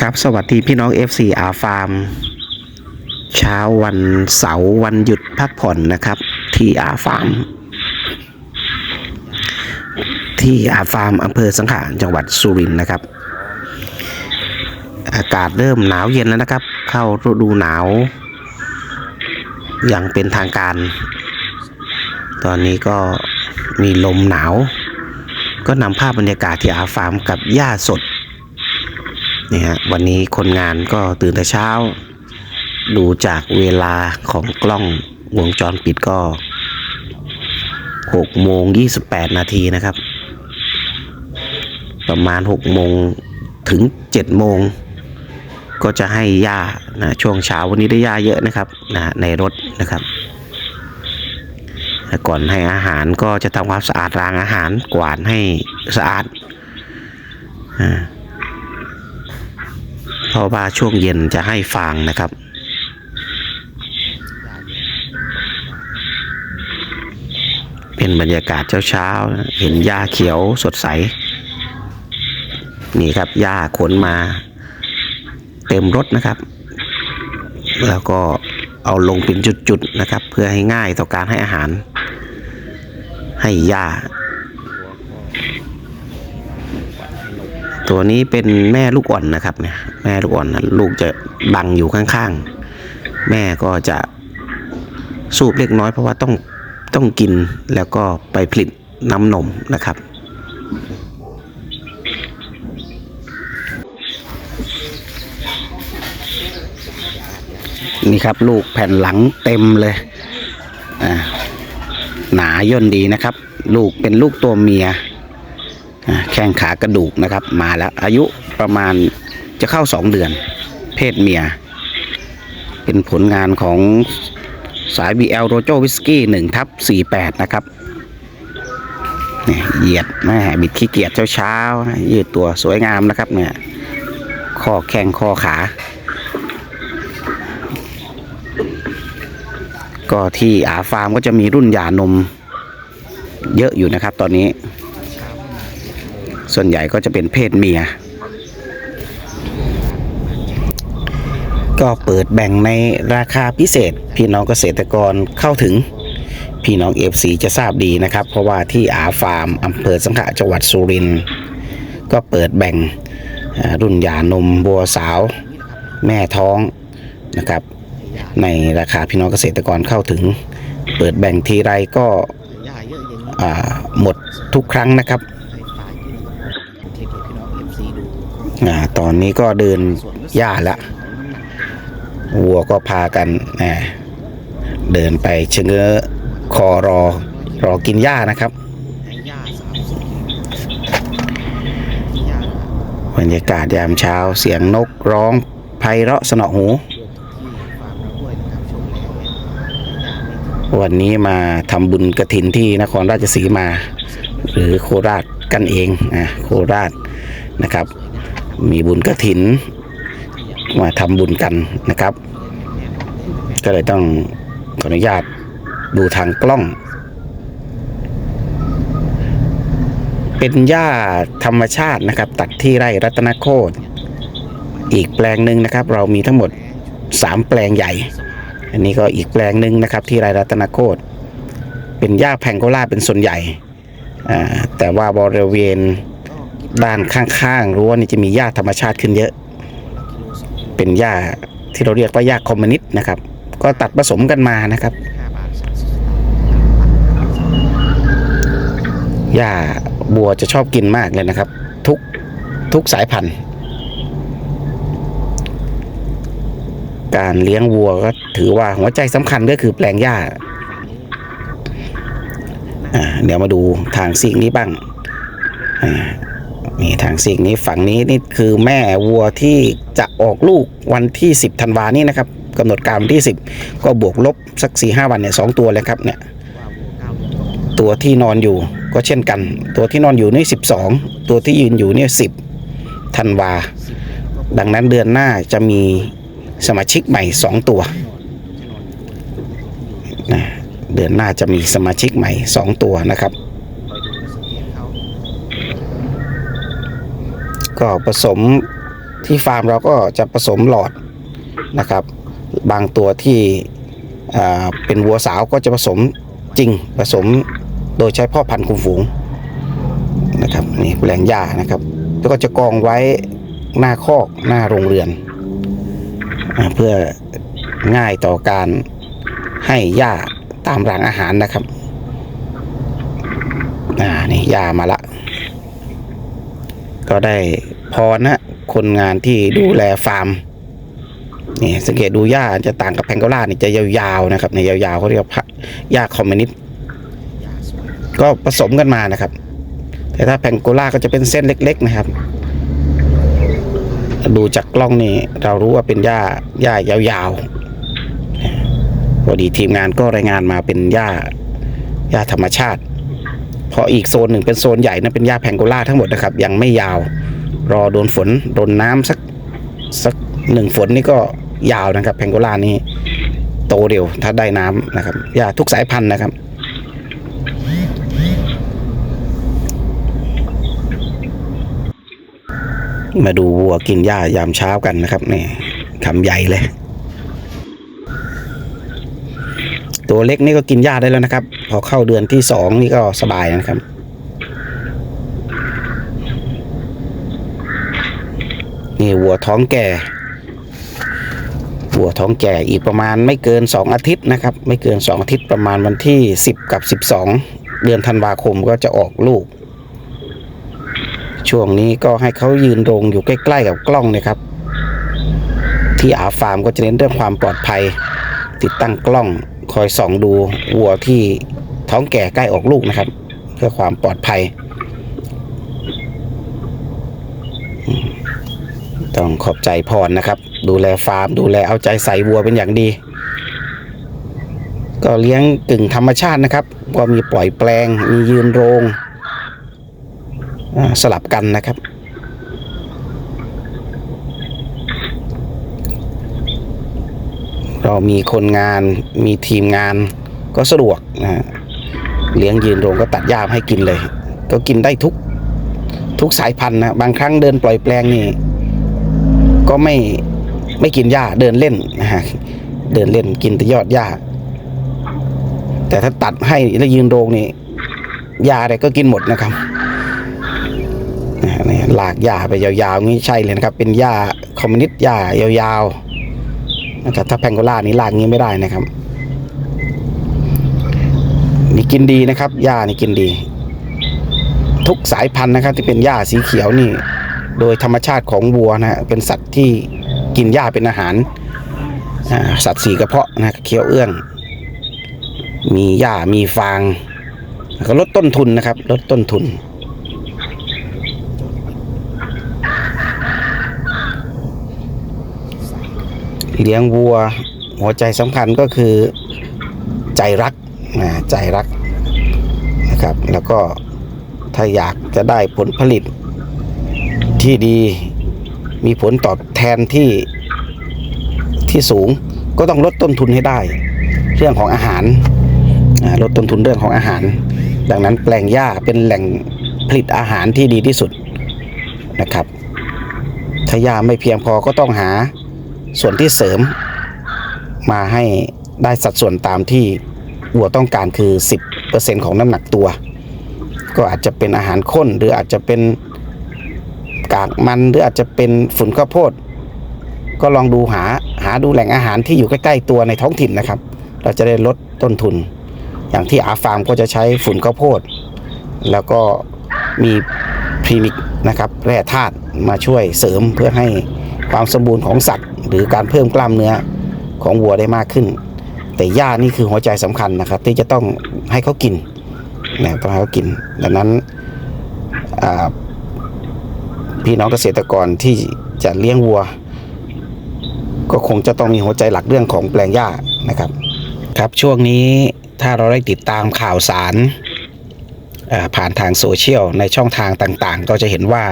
ครับสวัสดีพี่น้อง FC อาฟาร์มเช้าวันเสาร์วันหยุดพักผ่อนนะครับ ที่อาฟาร์มที่อาฟาร์มอำเภอสังขะจังหวัดสุรินทร์นะครับ อากาศเริ่มหนาวเย็นแล้วนะครับ เข้าฤดูหนาว อย่างเป็นทางการ ตอนนี้ก็มีลมหนาว ก็นำภาพบรรยากาศที่อาฟาร์มกับหญ้าสดนี่ฮะวันนี้คนงานก็ตื่นแต่เช้า ดูจากเวลาของกล้องวงจรปิดก็6โมง28 นาทีนะครับ ประมาณ6โมงถึง7โมงก็จะให้หญ้านะช่วงเช้าวันนี้ได้หญ้าเยอะนะครับนะในรถนะครับ ก่อนให้อาหารก็จะทำความสะอาดรางอาหารกวาดให้สะอาดเพราะว่าช่วงเย็นจะให้ฟางนะครับเป็นบรรยากาศเช้าๆนะเห็นหญ้าเขียวสดใส นี่ครับหญ้าขนมาเต็มรถนะครับ แล้วก็เอาลงเป็นจุดๆนะครับ เพื่อให้ง่ายต่อการให้อาหาร ให้หญ้าตัวนี้เป็นแม่ลูกอ่อนนะครับเนี่ยแม่ลูกอ่อนนะลูกจะบังอยู่ข้างๆ แม่ก็จะสูบเล็กน้อยเพราะว่าต้องต้องกินแล้วก็ไปผลิตน้ำนมนะครับ นี่ครับลูกแผ่นหลังเต็มเลยอ่า หนาย่นดีนะครับ ลูกเป็นลูกตัวเมียแข้งขากระดูกนะครับ มาแล้วอายุประมาณจะเข้าสองเดือน เพศเมีย เป็นผลงานของสาย BL r o j o Whisky 1ทับ48 นะครับนี่เหยียดแม่บิดขี้เกียจเช้าๆยืดตัวสวยงามนะครับเนี่ยข้อแข้งข้อขา ก็ที่อาฟาร์มก็จะมีรุ่นหย่านมเยอะอยู่นะครับ ตอนนี้ ส่วนใหญ่ก็จะเป็นเพศเมีย ก็เปิดแบ่งในราคาพิเศษ พี่น้องเกษตรกรเข้าถึง พี่น้องเอฟซีจะทราบดีนะครับ เพราะว่าที่อาฟาร์มอำเภอสังขะจังหวัดสุรินทร์ก็เปิดแบ่งรุ่นหย่านมบัวสาว แม่ท้องนะครับ ในราคาพี่น้องเกษตรกรเข้าถึง เปิดแบ่งทีไรก็หมดทุกครั้งนะครับอตอนนี้ก็เดินหญ้าละวัวก็พากันเดินไปเชงเง้อคอรอรอกินหญ้านะครับ บรรยากาศยามเช้าเสียงนกร้องไพเราะสนอหู วันนี้มาทำบุญกระถินที่นครราชสีมา หรือโคราชกันเองอะโคราชนะครับ มีบุญกระถิน มาทำบุญกันนะครับ ก็เลยต้องขออนุญาตดูทางกล้อง เป็นหญ้าธรรมชาตินะครับ ตัดที่ไร่รัตนโคตอีกแปลงหนึ่งนะครับ เรามีทั้งหมด 3 แปลงใหญ่ อันนี้ก็อีกแปลงหนึ่งนะครับ ที่ไร่รัตนโคตเป็นหญ้าแพงโกล่าเป็นส่วนใหญ่ แต่ว่าบริเวณด้านข้างๆรั้วนี่จะมีหญ้าธรรมชาติขึ้นเยอะ เป็นหญ้าที่เราเรียกว่าหญ้าคอมมิวนิสต์นะครับ ก็ตัดผสมกันมานะครับหญ้าบัวจะชอบกินมากเลยนะครับ ทุกทุกสายพันธุ์ การเลี้ยงวัวก็ถือว่าหัวใจสำคัญก็คือแปลงหญ้าเดี๋ยวมาดูทางซีกนี้บ้างนี่ทางซีกนี้ฝั่งนี้นี่คือแม่วัวที่จะออกลูกวันที่ 10ธันวานี้นะครับกำหนดการวันที่ 10 ก็บวกลบสัก4 5วันเนี่ยสองตัวเลยครับเนี่ยตัวที่นอนอยู่ก็เช่นกัน ตัวที่นอนอยู่นี่ 12 ตัวที่ยืนอยู่เนี่ย10ธันวา ดังนั้นเดือนหน้าจะมี สมาชิกใหม่2ตัวนะเดือนหน้าจะมีสมาชิกใหม่2ตัวนะครับ ก็ผสมที่ฟาร์มเราก็จะผสมหลอดนะครับ บางตัวที่เป็นวัวสาวก็จะผสมจริงผสมโดยใช้พ่อพันธุ์คุมฝูงนะครับนี่แปลงหญ้านะครับ แล้วก็จะกองไว้หน้าคอกหน้าโรงเรือน เพื่อง่ายต่อการให้หญ้าตามรางอาหารนะครับ อ่า นี่หญ้ามาละ ก็ได้พอนะ คนงานที่ดูแลฟาร์ม นี่สังเกตดูหญ้าจะต่างกับแพงโกล่านี่จะยาวๆนะครับในยาวๆเขาเรียกว่าหญ้าคอมมิวนิสต์ก็ผสมกันมานะครับ แต่ถ้าแพงโกล่าก็จะเป็นเส้นเล็ก ๆ นะครับ ดูจากกล้องนี่เรารู้ว่าเป็นหญ้าหญ้ายาวๆพอดีทีมงานก็รายงานมาเป็นหญ้าหญ้าธรรมชาติ พออีกโซนหนึ่งเป็นโซนใหญ่นะเป็นหญ้าแพงโกล่าทั้งหมดนะครับ ยังไม่ยาว รอโดนฝนโดนน้ำสักสักหนึ่งฝนนี่ก็ยาวนะครับแพงโกล่านี่โตเร็วถ้าได้น้ำนะครับหญ้าทุกสายพันธุ์นะครับ มาดูวัวกินหญ้ายามเช้ากันนะครับนี่คำใหญ่เลย ตัวเล็กนี่ก็กินหญ้าได้แล้วนะครับ พอเข้าเดือนที่สองนี่ก็สบายนะครับ นี่วัวท้องแก่วัวท้องแก่อีกประมาณไม่เกิน 2 อาทิตย์นะครับ ไม่เกิน 2 อาทิตย์ประมาณวันที่ 10 กับ 12 เดือนธันวาคมก็จะออกลูก ช่วงนี้ก็ให้เขายืนโรงอยู่ใกล้ ๆ กับกล้องนะครับ ที่อาฟาร์มก็จะเน้นเรื่องความปลอดภัย ติดตั้งกล้องคอยส่องดูวัวที่ท้องแก่ใกล้ออกลูกนะครับ เพื่อความปลอดภัย ต้องขอบใจพรนะครับ ดูแลฟาร์ม ดูแลเอาใจใส่วัวเป็นอย่างดี ก็เลี้ยงกึ่งธรรมชาตินะครับ ก็มีปล่อยแปลงมียืนโรง สลับกันนะครับ เรามีคนงานมีทีมงานก็สะดวกนะเลี้ยงยืนโรงก็ตัดหญ้าให้กินเลย ก็กินได้ทุกทุกสายพันธุ์นะบางครั้งเดินปล่อยแปลงนี่ ก็ไม่ไม่กินหญ้าเดินเล่นนะฮะเดินเล่นกินแต่ยอดหญ้า แต่ถ้าตัดให้แล้วยืนโรงนี่หญ้าอะไรก็กินหมดนะครับ นี่ลากหญ้าไปยาวๆงี้ใช่เลยนะครับ เป็นหญ้าคอมมิวนิสต์หญ้ายาวๆนะครับถ้าแพงโกล่านี้ลากงี้ไม่ได้นะครับ นี่กินดีนะครับหญ้านี่กินดี ทุกสายพันธุ์นะครับ ที่เป็นหญ้าสีเขียวนี่ โดยธรรมชาติของวัวนะฮะเป็นสัตว์ที่กินหญ้าเป็นอาหารสัตว์สีกระเพาะนะเคี้ยวเอื้อง มีหญ้ามีฟางก็ลดต้นทุนนะครับ ลดต้นทุน เลี้ยงวัว หัวใจสำคัญก็คือใจรักนะใจรักนะครับ แล้วก็ถ้าอยากจะได้ผลผลิตที่ดีมีผลตอบแทนที่ที่สูงก็ต้องลดต้นทุนให้ได้ เรื่องของอาหารลดต้นทุนเรื่องของอาหาร ดังนั้นแปลงหญ้าเป็นแหล่งผลิตอาหารที่ดีที่สุดนะครับ ถ้าหญ้าไม่เพียงพอก็ต้องหา ส่วนที่เสริมมาให้ได้สัดส่วนตามที่วัวต้องการคือ 10%ของน้ำหนักตัว ก็อาจจะเป็นอาหารข้นหรืออาจจะเป็นกากมันหรืออาจจะเป็นฝุ่นข้าวโพด ก็ลองดูหาหาดูแหล่งอาหารที่อยู่ใกล้ๆตัวในท้องถิ่นนะครับ เราจะได้ลดต้นทุน อย่างที่อาฟาร์มก็จะใช้ฝุ่นข้าวโพด แล้วก็มีพรีมิกนะครับแร่ธาตุมาช่วยเสริมเพื่อให้ ความสมบูรณ์ของสัตว์ หรือการเพิ่มกล้ามเนื้อของวัวได้มากขึ้น แต่หญ้านี่คือหัวใจสำคัญนะครับ ที่จะต้องให้เขากินนะต้องให้เขากิน ดังนั้นพี่น้องเกษตรกรที่จะเลี้ยงวัว ก็คงจะต้องมีหัวใจหลักเรื่องของแปลงหญ้านะครับครับช่วงนี้ถ้าเราได้ติดตามข่าวสารผ่านทางโซเชียลในช่องทางต่างๆ ก็จะเห็นว่า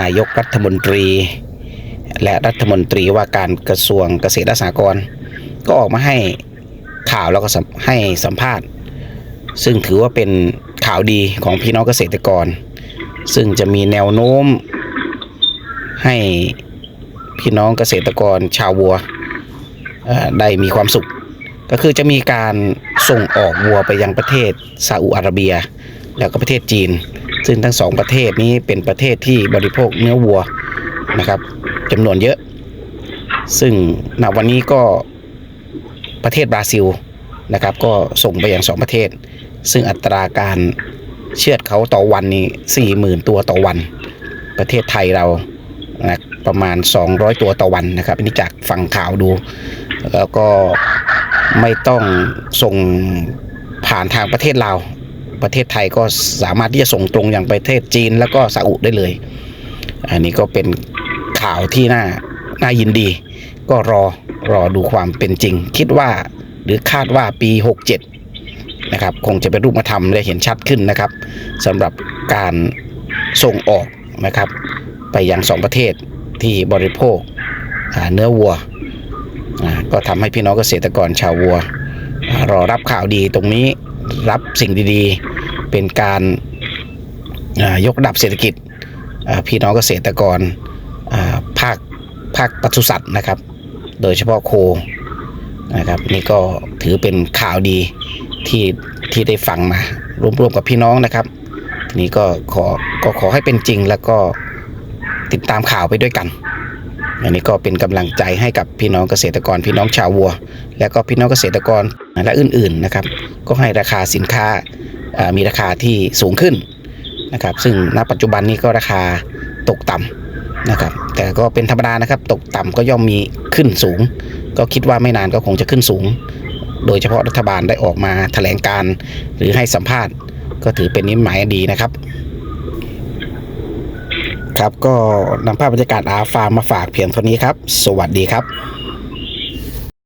นายกรัฐมนตรี และรัฐมนตรีว่าการกระทรวงเกษตรและสหกรณ์ก็ออกมาให้ข่าวแล้วก็ให้สัมภาษณ์ ซึ่งถือว่าเป็นข่าวดีของพี่น้องเกษตรกร ซึ่งจะมีแนวโน้มให้พี่น้องเกษตรกรชาววัวได้มีความสุข ก็คือจะมีการส่งออกวัวไปยังประเทศซาอุอาระเบีย แล้วก็ประเทศจีน ซึ่งทั้งสองประเทศนี้เป็นประเทศที่บริโภคเนื้อวัวนะครับ จำนวนเยอะ ซึ่งณวันนี้ก็ประเทศบราซิลนะครับ ก็ส่งไปอยังสองประเทศ ซึ่งอัตราการเชือดเขาต่อวันนี้สี่หมื่นตัวต่อวัน ประเทศไทยเรานะประมาณ 200 ตัวต่อวันนะครับอันนี้จากฟังข่าวดู แล้วก็ไม่ต้องส่งผ่านทางประเทศลาวประเทศไทยก็สามารถที่จะส่งตรงอย่างประเทศจีน แล้วก็ซาอุได้เลย อันนี้ก็เป็น ข่าวที่น่าน่ายินดี ก็รอรอดูความเป็นจริง คิดว่าหรือคาดว่าปี 67 นะครับ คงจะเป็นรูปธรรมได้เห็นชัดขึ้นนะครับสำหรับการส่งออกนะครับ ไปยังสองประเทศที่บริโภคเนื้อวัว ก็ทำให้พี่น้องเกษตรกรชาววัว รอรับข่าวดีตรงนี้รับสิ่งดีๆ เป็นการยกดับเศรษฐกิจพี่น้องเกษตรกร ภาคภาคปศุสัตว์นะครับ โดยเฉพาะโคนะครับนี่ก็ถือเป็นข่าวดีที่ที่ได้ฟังมารวมๆกับพี่น้องนะครับ ทีนี้ก็ขอก็ขอให้เป็นจริงแล้วก็ติดตามข่าวไปด้วยกัน อันนี้ก็เป็นกำลังใจให้กับพี่น้องเกษตรกรพี่น้องชาววัว และก็พี่น้องเกษตรกรและอื่นๆนะครับ ก็ให้ราคาสินค้ามีราคาที่สูงขึ้นนะครับ ซึ่งณปัจจุบันนี้ก็ราคาตกต่ำ นะครับ แต่ก็เป็นธรรมดานะครับ ตกต่ำก็ย่อมมีขึ้นสูง ก็คิดว่าไม่นานก็คงจะขึ้นสูง โดยเฉพาะรัฐบาลได้ออกมาแถลงการหรือให้สัมภาษณ์ ก็ถือเป็นนิมิตหมายดีนะครับ ครับก็นำภาพบรรยากาศอาฟาร์มมาฝากเพียงเท่านี้ครับ สวัสดีครับ